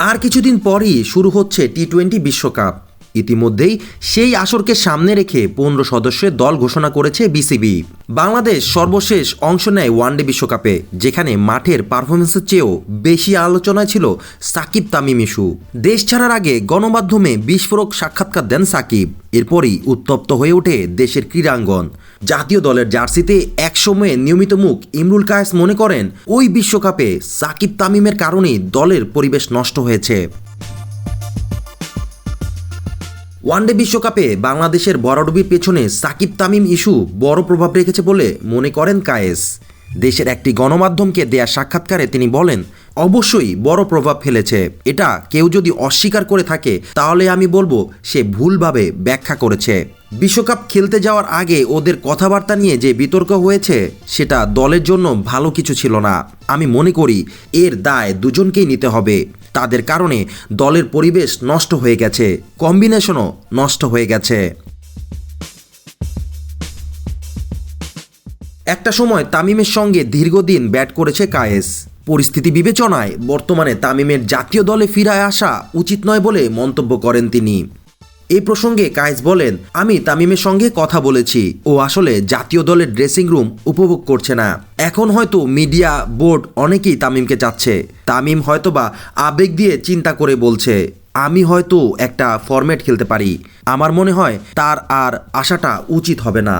আর কিছুদিন পরই শুরু হচ্ছে টি টোয়েন্টি বিশ্বকাপ। ইতিমধ্যেই সেই আসরকে সামনে রেখে পনেরো সদস্যের দল ঘোষণা করেছে বিসিবি। বাংলাদেশ সর্বশেষ অংশ নেয় ওয়ানডে বিশ্বকাপে, যেখানে মাঠের পারফরমেন্সের চেয়েও বেশি আলোচনায় ছিল সাকিব তামিম ইস্যু। দেশ ছাড়ার আগে গণমাধ্যমে বিস্ফোরক সাক্ষাৎকার দেন সাকিব। এরপরই উত্তপ্ত হয়ে ওঠে দেশের ক্রীড়াঙ্গন। জাতীয় দলের জার্সিতে একসময়ে নিয়মিত মুখ ইমরুল কায়েস মনে করেন, ওই বিশ্বকাপে সাকিব তামিমের কারণেই দলের পরিবেশ নষ্ট হয়েছে। ওয়ানডে বিশ্বকাপে বাংলাদেশের বড়ডুবির পেছনে সাকিব তামিম ইস্যু বড় প্রভাব রেখেছে বলে মনে করেন কায়েস। দেশের একটি গণমাধ্যমকে দেয়া সাক্ষাৎকারে তিনি বলেন অবশ্যই বড় প্রভাব ফেলেছে। এটা কেউ যদি অস্বীকার করে থাকে, তাহলে আমি বলব সে ভুলভাবে ব্যাখ্যা করেছে। বিশ্বকাপ খেলতে যাওয়ার আগে ওদের কথাবার্তা নিয়ে যে বিতর্ক হয়েছে, সেটা দলের জন্য ভালো কিছু ছিল না। আমি মনে করি এর দায় দুজনকেই নিতে হবে। তাদের কারণে দলের পরিবেশ নষ্ট হয়ে গেছে, কম্বিনেশনও নষ্ট হয়ে গেছে। একটা সময় তামিমের সঙ্গে দীর্ঘদিন ব্যাট করেছে কায়েস। পরিস্থিতি বিবেচনায় বর্তমানে তামিমের জাতীয় দলে ফিরায় আসা উচিত নয় বলে মন্তব্য করেন তিনি। এই প্রসঙ্গে কায়েস বলেন, আমি তামিমের সঙ্গে কথা বলেছি, ও আসলে জাতীয় দলের ড্রেসিং রুম উপভোগ করছে না। এখন হয়তো মিডিয়া বোর্ড অনেকেই তামিমকে চাচ্ছে। তামিম হয়তোবা আবেগ দিয়ে চিন্তা করে বলছে, আমি হয়তো একটা ফরম্যাট খেলতে পারি। আমার মনে হয় তার আর আসাটা উচিত হবে না।